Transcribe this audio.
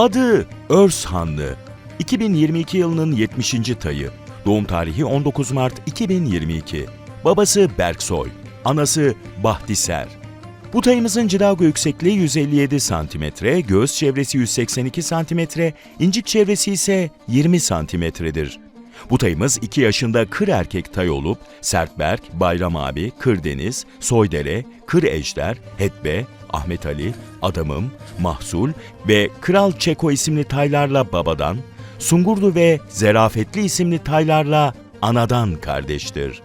Adı Örshanlı. 2022 yılının 70. tayı. Doğum tarihi 19 Mart 2022. Babası Berksoy. Anası Bahtiser. Bu tayımızın cilago yüksekliği 157 cm, göğüs çevresi 182 cm, incik çevresi ise 20 cm'dir. Bu tayımız 2 yaşında kır erkek tay olup Sertberk, Bayram Abi, Kırdeniz, Soydere, Kır Ejder, Hetbe, Ahmet Ali, Adamım, Mahsul ve Kral Çeko isimli taylarla babadan, Sungurlu ve Zerafetli isimli taylarla anadan kardeştir.